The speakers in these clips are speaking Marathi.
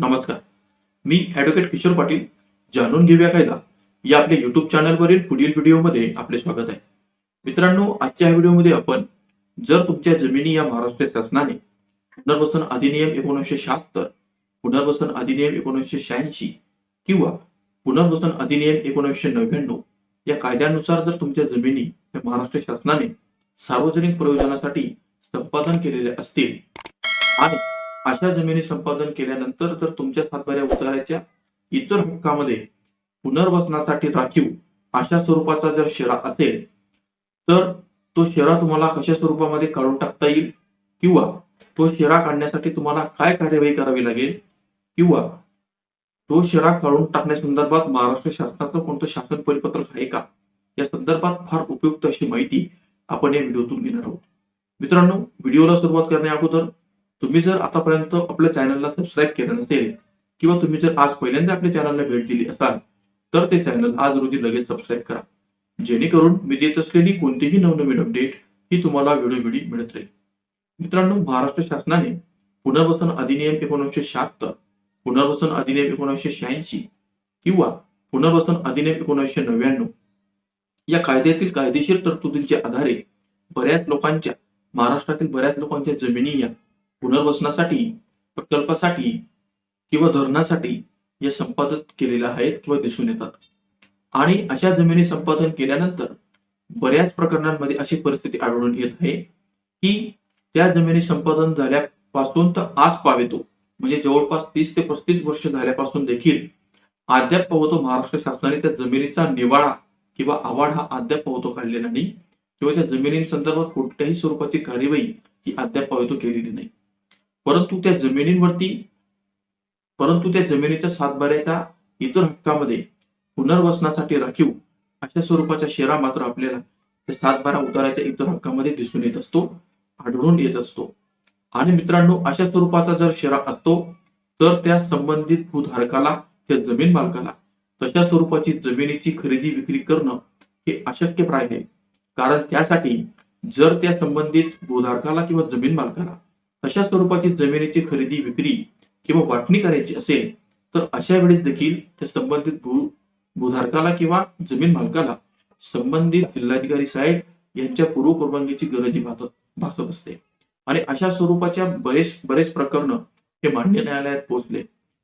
नमस्कार. मी ॲडव्होकेट किशोर पाटील जाणून घेऊया कायदा. या आपल्या युट्यूब चॅनलवरील पुढील व्हिडिओमध्ये आपले स्वागत आहे. मित्रांनो आजच्या या व्हिडिओमध्ये आपण जर तुमच्या जमिनी या महाराष्ट्र शासनाने पुनर्वसन अधिनियम एकोणीसशे शहात्तर पुनर्वसन अधिनियम एकोणीसशे शहाऐंशी किंवा पुनर्वसन अधिनियम एकोणीसशे नव्याण्णव या कायद्यानुसार जर तुमच्या जमिनी या महाराष्ट्र शासनाने सार्वजनिक प्रयोजनासाठी संपादन केलेले असतील आणि अशा जमिनी संपादन केल्यानंतर जर तुमच्या सातबाऱ्या उताराच्या इतर हक्कामध्ये पुनर्वसनासाठी राखीव अशा स्वरूपाचा जर शेरा असेल तर तो शेरा तुम्हाला कशा स्वरूपामध्ये काढून टाकता येईल? किंवा तो शेरा काढण्यासाठी तुम्हाला काय कार्यवाही करावी लागेल? किंवा तो शेरा काढून टाकण्यासंदर्भात महाराष्ट्र शासनाचं कोणतं शासन परिपत्रक आहे का? या संदर्भात फार उपयुक्त अशी माहिती आपण या व्हिडिओतून घेणार आहोत. मित्रांनो व्हिडिओला सुरुवात करण्या अगोदर तुम्ही जर आतापर्यंत आपल्या चॅनलला सबस्क्राईब केलं नसेल किंवा तुम्ही जर आज पहिल्यांदा आपल्या चॅनलला भेट दिली असाल तर ते चॅनल आज रोजी लगेच सबस्क्राईब करा. जेणेकरून मी देत असलेली कोणतीही नवनवीन अपडेट ही तुम्हाला वेळोवेळी मिळत राहील. मित्रांनो महाराष्ट्र शासनाने पुनर्वसन अधिनियम एकोणीसशे शहात्तर पुनर्वसन अधिनियम एकोणीसशे शहाऐंशी किंवा पुनर्वसन अधिनियम एकोणीसशे नव्याण्णव या कायद्यातील कायदेशीर तरतुदींच्या आधारे बऱ्याच लोकांच्या महाराष्ट्रातील बऱ्याच लोकांच्या जमिनी या पुनर्वसनासाठी प्रकल्पासाठी किंवा धरणासाठी या संपादन केलेल्या आहेत किंवा दिसून येतात. आणि अशा जमिनी संपादन केल्यानंतर बऱ्याच प्रकरणांमध्ये अशी परिस्थिती आढळून येत आहे की त्या जमिनी संपादन झाल्यापासून तर आज पावेतो म्हणजे जवळपास तीस ते पस्तीस वर्ष झाल्यापासून देखील अद्याप पावतो महाराष्ट्र शासनाने त्या जमिनीचा निवाडा किंवा आवाड हा अद्याप पावतो काढलेला नाही. किंवा त्या जमिनींसंदर्भात कोणत्याही स्वरूपाची कार्यवाही ही अद्याप पावतो केलेली नाही. परंतु त्या जमिनींवरती परंतु त्या जमिनीच्या सातबाऱ्याच्या इतर हक्कामध्ये पुनर्वसनासाठी राखीव अशा स्वरूपाच्या शेरा मात्र आपल्याला त्या सातबारा उताराच्या इतर हक्कामध्ये दिसून येत असतो आढळून येत असतो. आणि मित्रांनो अशा स्वरूपाचा जर शेरा असतो तर त्या संबंधित भूधारकाला त्या जमीन मालकाला तशा स्वरूपाची जमिनीची खरेदी विक्री करणं हे अशक्यप्राय आहे. कारण त्यासाठी जर त्या संबंधित भूधारकाला किंवा जमीन मालकाला अशा स्वरूपाची जमिनीची खरेदी विक्री किंवा वाटणी करायची असेल तर अशा वेळेस देखील त्या संबंधित भू भूधारकाला किंवा जमीन मालकाला संबंधित जिल्हाधिकारी साहेब यांच्या पूर्व परवानगीची गरज भासत भासत असते. आणि अशा स्वरूपाच्या बरेच बरेच प्रकरण हे मान्य न्यायालयात पोहोचले.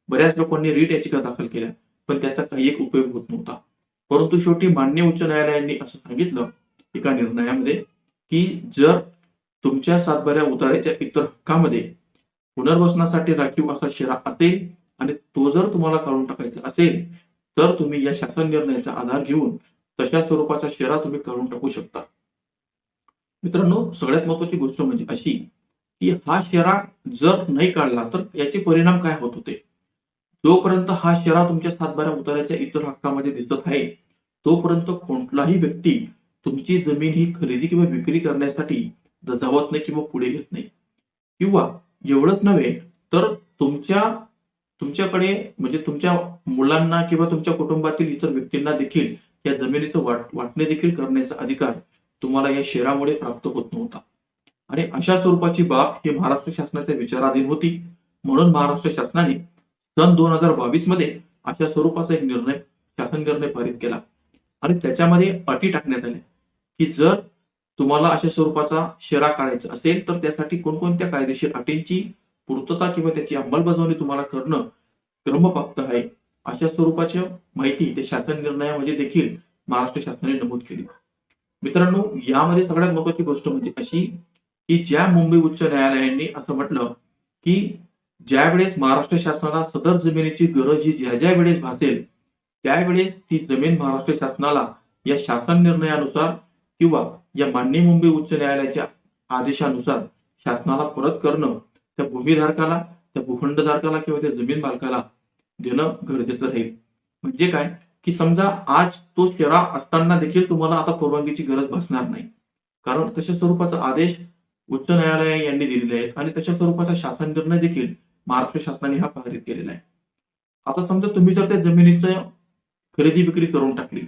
बऱ्याच लोकांनी रीट याचिका दाखल केल्या पण त्याचा काही एक उपयोग होत नव्हता. परंतु शेवटी मान्य उच्च न्यायालयाने असं सांगितलं एका निर्णयामध्ये की जर तुमच्या सातबाऱ्या उताराच्या इतर हक्कामध्ये पुनर्वसनासाठी राखीव असा शेरा असेल आणि तो जर तुम्हाला काढून टाकायचा असेल तर तुम्ही या शासन निर्णयाचा आधार घेऊन तशा स्वरूपाचा शेरा तुम्ही काढून टाकू शकता. मित्रांनो सगळ्यात महत्वाची गोष्ट म्हणजे अशी की हा शेरा जर नाही काढला तर याचे परिणाम काय होत होते? जोपर्यंत हा शेरा तुमच्या सातबाऱ्या उताराच्या इतर हक्कामध्ये दिसत आहे तोपर्यंत कोणताही व्यक्ती तुमची जमीन ही खरेदी किंवा विक्री करण्यासाठी दजावत नाही किंवा पुढे घेत नाही. किंवा एवढंच नव्हे तर तुमच्या तुमच्याकडे म्हणजे तुमच्या मुलांना किंवा तुमच्या कुटुंबातील इतर व्यक्तींना देखील या जमिनीचं वाट वाटणे देखील करण्याचा अधिकार तुम्हाला या शेरामुळे प्राप्त होत नव्हता. आणि अशा स्वरूपाची बाब ही महाराष्ट्र शासनाच्या विचाराधीन होती. म्हणून महाराष्ट्र शासनाने सन दोन हजार बावीसमध्ये अशा स्वरूपाचा एक निर्णय शासन निर्णय पारित केला. आणि त्याच्यामध्ये अटी टाकण्यात आल्या. की जर तुम्हाला अशा स्वरूपाचा शेरा काढायचा असेल तर त्यासाठी कोणकोणत्या कायदेशीर अटींची पूर्तता किंवा त्याची अंमलबजावणी तुम्हाला करणं क्रमप्राप्त आहे अशा स्वरूपाची माहिती त्या शासन निर्णयामध्ये देखील महाराष्ट्र शासनाने नमूद केली. मित्रांनो यामध्ये सगळ्यात महत्वाची गोष्ट म्हणजे अशी की ज्या मुंबई उच्च न्यायालयाने असं म्हटलं की ज्या वेळेस महाराष्ट्र शासनाला सदर जमिनीची गरज ही ज्या ज्या वेळेस भासेल त्यावेळेस ती जमीन महाराष्ट्र शासनाला या शासन निर्णयानुसार किंवा या मान्य मुंबई उच्च न्यायालयाच्या आदेशानुसार शासनाला परत करणं त्या भूमीधारकाला त्या भूखंडधारकाला किंवा त्या जमीन मालकाला देणं गरजेचं राहील. म्हणजे काय? की समजा आज तो शेरा असताना देखील तुम्हाला आता परवानगीची गरज भासणार नाही. कारण तशा स्वरूपाचा आदेश उच्च न्यायालय यांनी दिलेले आहेत आणि तशा स्वरूपाचा शासन निर्णय देखील महाराष्ट्र शासनाने हा पारित केलेला आहे. आता समजा तुम्ही जर त्या जमिनीचं खरेदी विक्री करून टाकली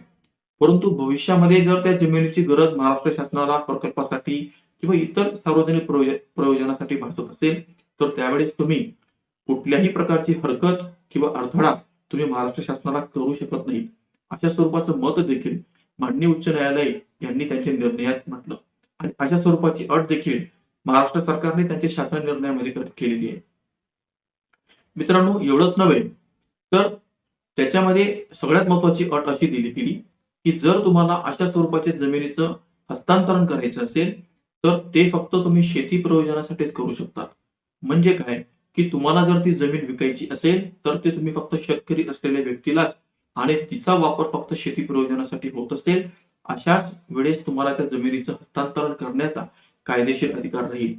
परंतु भविष्यामध्ये जर त्या जमिनीची गरज महाराष्ट्र शासनाला प्रकल्पासाठी किंवा इतर सार्वजनिक प्रयोजनासाठी भासत असेल तर त्यावेळेस तुम्ही कुठल्याही प्रकारची हरकत किंवा अडथळा तुम्ही महाराष्ट्र शासनाला करू शकत नाही. अशा स्वरूपाचं मत देखील माननीय उच्च न्यायालय यांनी त्यांच्या निर्णयात म्हटलं. आणि अशा स्वरूपाची अट देखील महाराष्ट्र सरकारने त्यांच्या शासन निर्णयामध्ये केलेली आहे. मित्रांनो एवढंच नव्हे तर त्याच्यामध्ये सगळ्यात महत्वाची अट अशी दिली गेली की जर तुम्हाला अशा स्वरूपाच्या जमिनीचं हस्तांतरण करायचं असेल तर ते फक्त तुम्ही शेती प्रयोजनासाठीच करू शकता म्हणजे काय? की तुम्हाला जर ती जमीन विकायची असेल तर ते तुम्ही फक्त शेतकरी असलेल्या व्यक्तीलाच आणि तिचा वापर फक्त शेती प्रयोजनासाठी होत असेल अशाच वेळेस तुम्हाला त्या जमिनीचं हस्तांतरण करण्याचा कायदेशीर अधिकार राहील.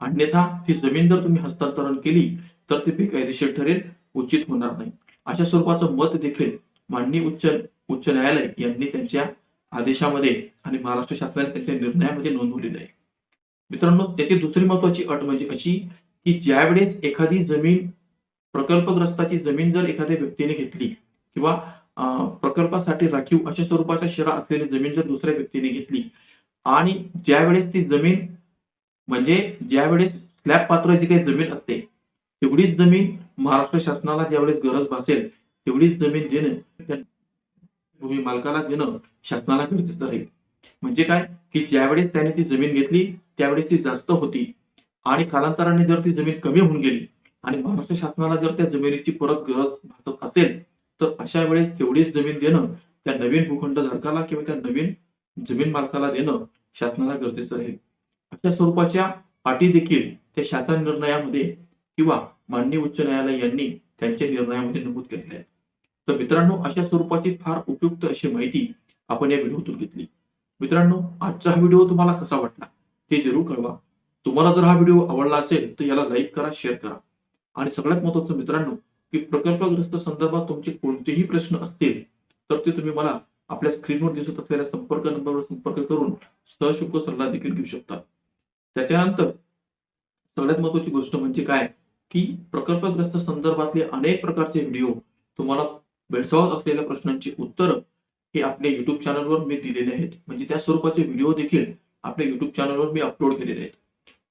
अन्यथा ती जमीन जर तुम्ही हस्तांतरण केली तर ती बेकायदेशीर ठरेल उचित होणार नाही. अशा स्वरूपाचं मत देखील माननीय उच्च उच्च न्यायालय यांनी त्यांच्या आदेशामध्ये आणि महाराष्ट्र शासनाने त्यांच्या निर्णयामध्ये नोंदवलेलं आहे. मित्रांनो त्याची दुसरी महत्वाची अट म्हणजे अशी की ज्यावेळेस एखादी जमीन प्रकल्पग्रस्ताची जमीन जर एखाद्या व्यक्तीने घेतली किंवा प्रकल्पासाठी राखीव अशा स्वरूपाचा शिरा असलेली जमीन जर दुसऱ्या व्यक्तीने घेतली आणि ज्यावेळेस ती जमीन म्हणजे ज्यावेळेस स्लॅब पात्र जी काही जमीन असते तेवढीच जमीन महाराष्ट्र शासनाला ज्यावेळेस गरज भासेल तेवढीच जमीन देणं भूमी मालकाला देणं शासनाला गरजेचं राहील म्हणजे काय? की ज्यावेळेस त्याने ती जमीन घेतली त्यावेळेस ती जास्त होती. आणि कालांतराने जर ती जमीन कमी होऊन गेली आणि महाराष्ट्र शासनाला जर त्या जमिनीची परत गरज भासत असेल तर अशा वेळेस तेवढीच जमीन देणं त्या नवीन भूखंड धारकाला किंवा त्या नवीन जमीन मालकाला देणं शासनाला गरजेचं राहील अशा स्वरूपाच्या अटी देखील त्या शासन निर्णयामध्ये किंवा माननीय उच्च न्यायालय यांनी त्यांच्या निर्णयामध्ये नमूद केलेल्या आहेत. तर मित्रांनो अशा स्वरूपाची फार उपयुक्त अशी माहिती आपण या व्हिडिओतून घेतली. मित्रांनो आजचा हा व्हिडिओ तुम्हाला कसा वाटला ते जरूर कळवा. तुम्हाला जर हा व्हिडिओ आवडला असेल तर याला लाईक करा शेअर करा. आणि सगळ्यात महत्वाचं मित्रांनो की प्रकल्पग्रस्त संदर्भात तुमचे कोणतेही प्रश्न असतील तर ते तुम्ही मला आपल्या स्क्रीनवर दिसत असलेल्या संपर्क नंबरवर संपर्क करून सशुल्क सल्ला देखील घेऊ शकता. त्याच्यानंतर सगळ्यात महत्वाची गोष्ट म्हणजे काय की प्रकल्पग्रस्त संदर्भातले अनेक प्रकारचे व्हिडिओ तुम्हाला भेडसावत असलेल्या प्रश्नांची उत्तरं हे आपल्या युट्यूब चॅनलवर मी दिलेले आहेत. म्हणजे त्या स्वरूपाचे व्हिडिओ देखील आपल्या युट्यूब चॅनलवर मी अपलोड केलेले आहेत.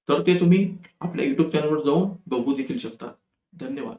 तर ते तुम्ही आपल्या युट्यूब चॅनलवर जाऊन बघू देखील शकता. धन्यवाद.